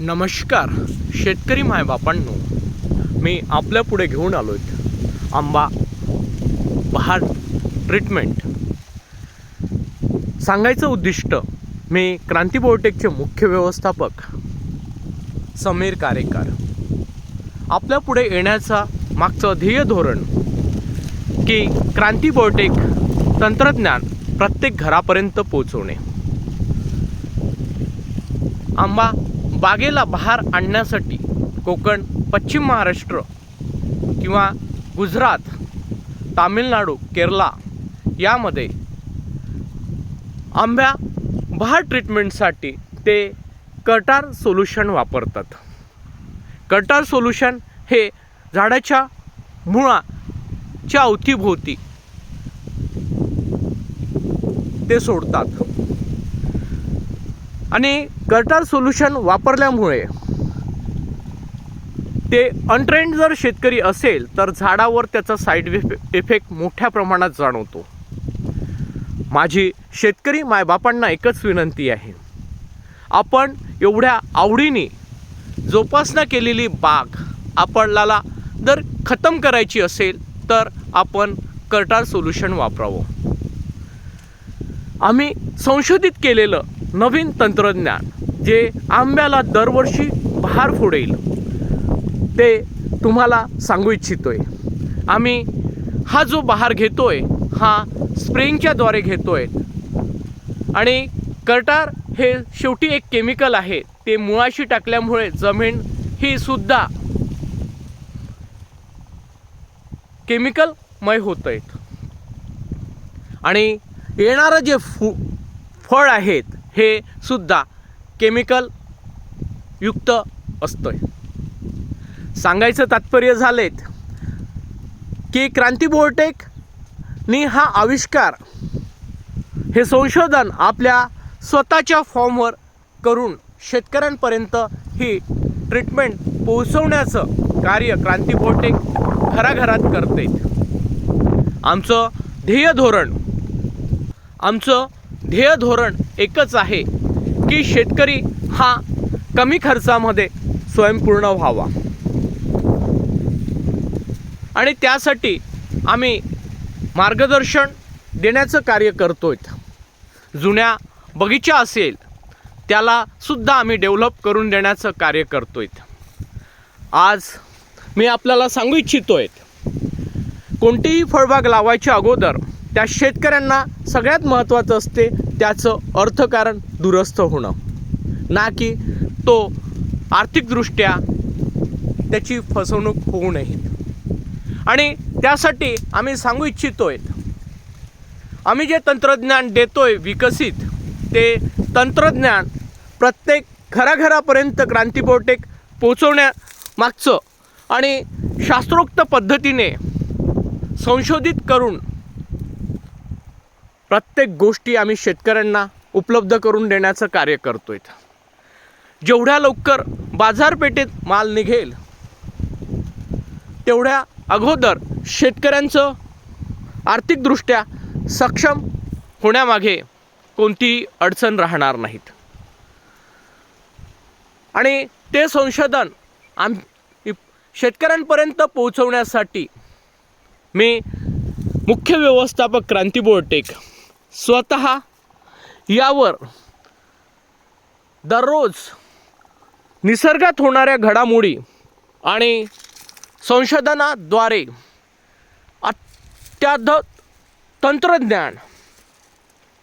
नमस्कार शेतकरी मायबापांनो मी आपल्या पुढे घेऊन आलो आहे आंबा बहार ट्रीटमेंट सांगायचं उद्दिष्ट मी क्रांती बायोटेकचे मुख्य व्यवस्थापक समीर कारेकर. आपल्या पुढे येण्याचा मागचं ध्येय धोरण की क्रांती बायोटेक तंत्रज्ञान प्रत्येक घरापर्यंत पोहोचवणे. आंबा बागेला बहार आणण्यासाठी कोकण पश्चिम महाराष्ट्र किंवा गुजरात तामिळनाडू केरला यामध्ये आंब्या बहार ट्रीटमेंटसाठी ते कटार सोल्युशन वापरतात. कटार सोल्युशन हे झाडाच्या मुळाच्या अवतीभोवती ते सोडतात. आणि गटार सोल्युशन वापरल्यामुळे ते अनट्रेंड जर शेतकरी असेल तर झाडावर त्याचा साईड इफेक्ट मोठ्या प्रमाणात जाणवतो. माझी शेतकरी मायबापांना एकच विनंती आहे. आपण एवढ्या आवडीने जोपासना केलेली बाग आपल्याला जर खतम करायची असेल तर आपण कर्टार सोल्युशन वापरावं. आम्ही संशोधित केलेलं नवीन तंत्रज्ञान जे आंब्याला दरवर्षी बहार फोडेल ते तुम्हाला सांगू इच्छितोय. आम्ही हा जो बहार घेतोय हा स्प्रेइंगच्याद्वारे घेतोय. आणि कर्टार हे शेवटी एक केमिकल आहे ते मुळाशी टाकल्यामुळे जमीन ही सुद्धा केमिकलमय होत आहेत आणि येणारं जे फु फळ आहेत हे सुद्धा केमिकल युक्त असतं आहे सांगायचं तात्पर्य झालेत की क्रांती बोर्टेकनी हा आविष्कार हे संशोधन आपल्या स्वतःच्या फॉर्मवर करून शेतकऱ्यांपर्यंत ही ट्रीटमेंट पोहोचवण्याचं कार्य क्रांती बोर्टेक घराघरात करते आमचं ध्येय धोरण आमचं ध्येय धोरण एकच आहे की शेतकरी हा कमी खर्चामध्ये स्वयंपूर्ण व्हावा. आणि त्यासाठी आम्ही मार्गदर्शन देण्याचं कार्य करतो आहे जुन्या बगीचा असेल त्याला सुद्धा आम्ही डेव्हलप करून देण्याचं कार्य करतो आहेत आज मी आपल्याला सांगू इच्छितो आहे कोणतीही फळबाग लावायच्या अगोदर त्या शेतकऱ्यांना सगळ्यात महत्त्वाचं असते त्याचं अर्थकारण दुरुस्त होणं. ना की तो आर्थिकदृष्ट्या त्याची फसवणूक होऊ नये. आणि त्यासाठी आम्ही सांगू इच्छितोय आम्ही जे तंत्रज्ञान देतोय विकसित ते तंत्रज्ञान प्रत्येक घराघरापर्यंत क्रांती पोचवण्यामागचं आणि शास्त्रोक्त पद्धतीने संशोधित करून प्रत्येक गोष्टी आम्ही शेतकऱ्यांना उपलब्ध करून देण्याचं कार्य करतो आहे जेवढ्या लवकर बाजारपेठेत माल निघेल तेवढ्या अगोदर शेतकऱ्यांचं आर्थिकदृष्ट्या सक्षम होण्यामागे कोणतीही अडचण राहणार नाहीत. आणि ते संशोधन आम शेतकऱ्यांपर्यंत पोहोचवण्यासाठी मी मुख्य व्यवस्थापक क्रांती बोर्टेक स्वतः यावर दररोज निसर्गात होणाऱ्या घडामोडी आणि संशोधनाद्वारे अत्याध तंत्रज्ञान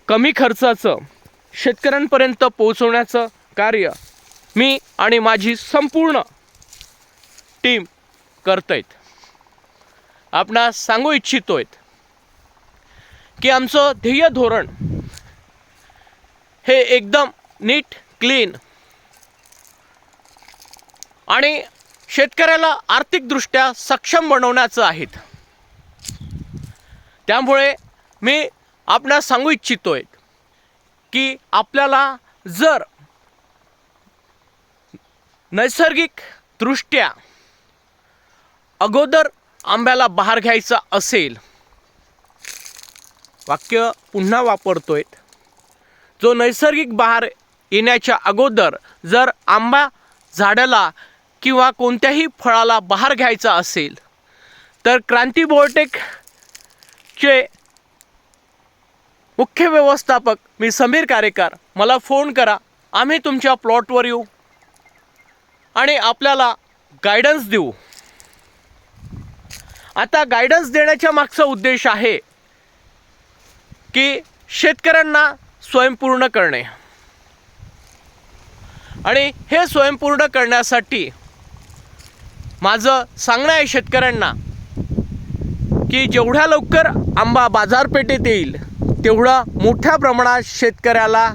कमी खर्चाचं शेतकऱ्यांपर्यंत पोहोचवण्याचं कार्य मी आणि माझी संपूर्ण टीम करत आहेत आपणास सांगू इच्छितो आहेत की आमचं ध्येय धोरण हे एकदम नीट क्लीन आणि शेतकऱ्याला आर्थिकदृष्ट्या सक्षम बनवण्याचं आहेत त्यामुळे मी आपणास सांगू इच्छितोय की आपल्याला जर नैसर्गिकदृष्ट्या अगोदर आंब्याला बहार घ्यायचा असेल वाक्य पुन्हा वापरतोय. जो नैसर्गिक बहार येण्याच्या अगोदर जर आंबा झाडाला किंवा कोणत्याही फळाला बहार घ्यायचा असेल तर क्रांती बोर्टेकचे मुख्य व्यवस्थापक मी समीर कारेकर. मला फोन करा आम्ही तुमच्या प्लॉटवर येऊ आणि आपल्याला गायडन्स देऊ. आता गायडन्स देण्याच्या मागचा उद्देश आहे की शेतकऱ्यांना स्वयंपूर्ण करणे. आणि हे स्वयंपूर्ण करण्यासाठी माझं सांगणं आहे शेतकऱ्यांना की जेवढ्या लवकर आंबा बाजारपेठेत येईल तेवढा मोठ्या प्रमाणात शेतकऱ्याला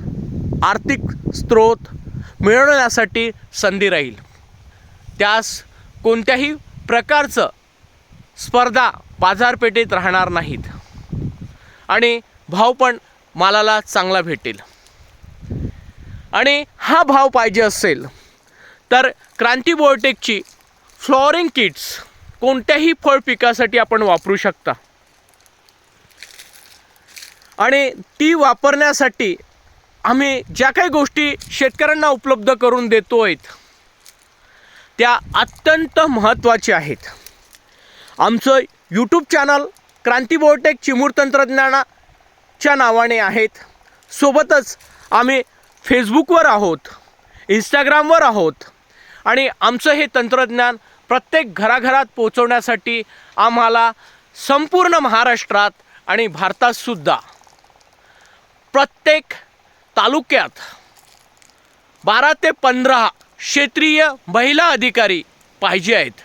आर्थिक स्रोत मिळवण्यासाठी संधी राहील. त्यास कोणत्याही प्रकारचं स्पर्धा बाजारपेठेत राहणार नाहीत. आणि भाव पण मालाला चांगला भेटेल. आणि हा भाव पाहिजे असेल तर क्रांती बोर्टेकची फ्लॉरिंग किट्स कोणत्याही फळ पिकासाठी आपण वापरू शकता. आणि ती वापरण्यासाठी आम्ही ज्या काही गोष्टी शेतकऱ्यांना उपलब्ध करून देतो आहेत त्या अत्यंत महत्त्वाच्या आहेत. आमचं यूट्यूब चॅनल क्रांती बोर्टेक चिमूर च्या नावाने आहेत. सोबतच आम्ही फेसबुकवर आहोत इंस्टाग्रामवर आहोत आणि आमचं हे तंत्रज्ञान प्रत्येक घराघरात पोचवण्यासाठी आम्हाला संपूर्ण महाराष्ट्रात आणि भारतातसुद्धा प्रत्येक तालुक्यात बारा ते पंधरा क्षेत्रीय महिला अधिकारी पाहिजे आहेत.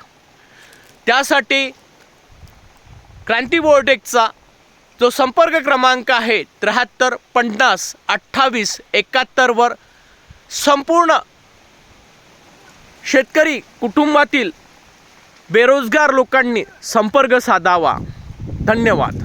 त्यासाठी क्रांती बोर्टेकचा जो संपर्क क्रमांक आहे त्र्याहत्तर पन्नास अठ्ठावीस एकाहत्तरवर संपूर्ण शेतकरी कुटुंबातील बेरोजगार लोकांनी संपर्क साधावा. धन्यवाद.